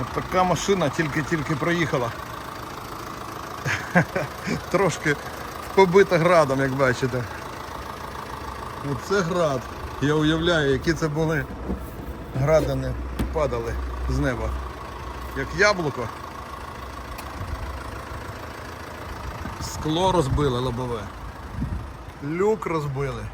От така машина тільки-тільки проїхала. Трошки побита градом, як бачите. Оце град. Я уявляю, які це були градини падали з неба. Як яблуко. Скло розбили лобове. Люк розбили.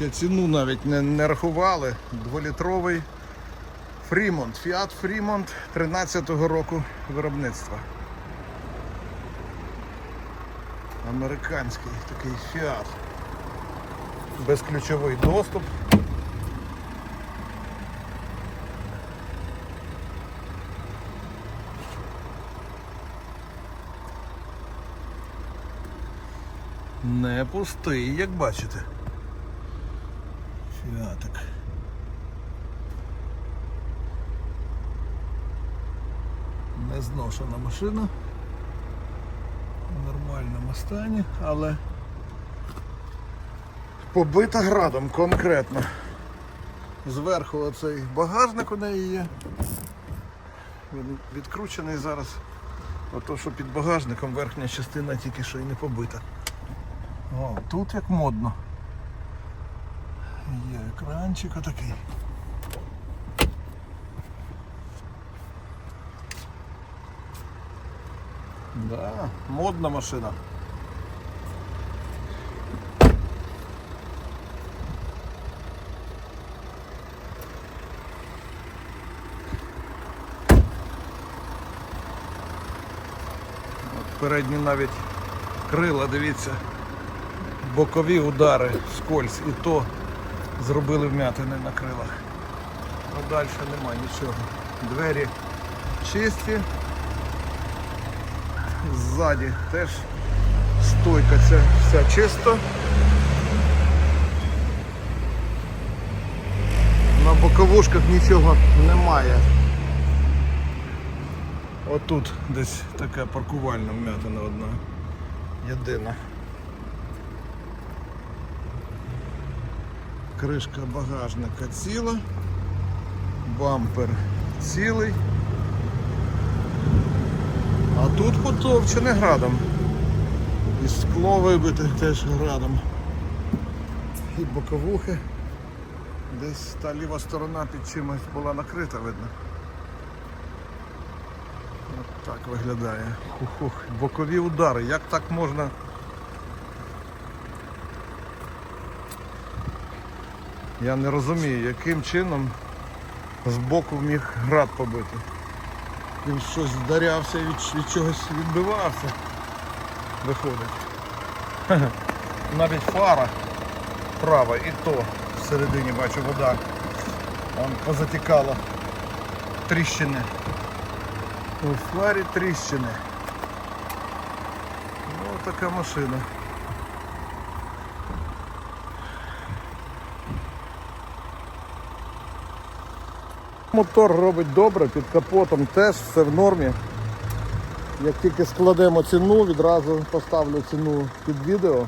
Ще ціну навіть не, не рахували. Дволітровий Фрімонт. Фіат Фрімонт 13-го року виробництва. Американський такий фіат. Безключовий доступ. Не пустий, як бачите. Фіатик. Не зношена машина. В нормальному стані, але побита градом конкретно. Зверху оцей багажник у неї є. Він відкручений зараз. Ото, що під багажником верхня частина тільки що і не побита. О, тут як модно. Є екранчик отакий. Да, модна машина. Передні навіть крила, дивіться, бокові удари, скользь і то зробили вмятини на крилах. Ну далі нема нічого. Двері чисті. Ззаді теж стойка ця вся чисто. На боковушках нічого немає. Отут десь така паркувальна вмятина одна. Єдина. Кришка багажника ціла, бампер цілий. А тут потовчене градом. І скло вибите теж градом. І боковухи. Десь та ліва сторона під чимось була накрита, видно. От так виглядає. Хух-хух. Бокові удари. Як так можна? Я не розумію, яким чином з боку міг град побити. Він щось вдарявся і від, від чогось відбивався. Виходить. Навіть фара права і то всередині бачу вода. Там позатікало тріщини. У фарі тріщини. Ну така машина. Мотор робить добре, під капотом теж все в нормі. Як тільки складемо ціну, відразу поставлю ціну під відео.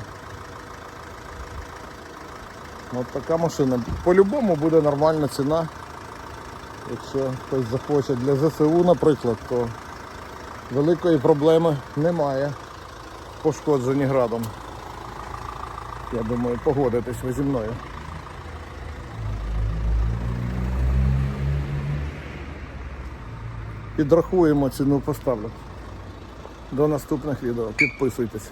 От така машина. По-любому буде нормальна ціна. Якщо хтось захоче для ЗСУ, наприклад, то великої проблеми немає. Пошкоджені градом. Я думаю, погодитесь ви зі мною. Підрахуємо ціну поставлю. До наступних відео. Підписуйтесь.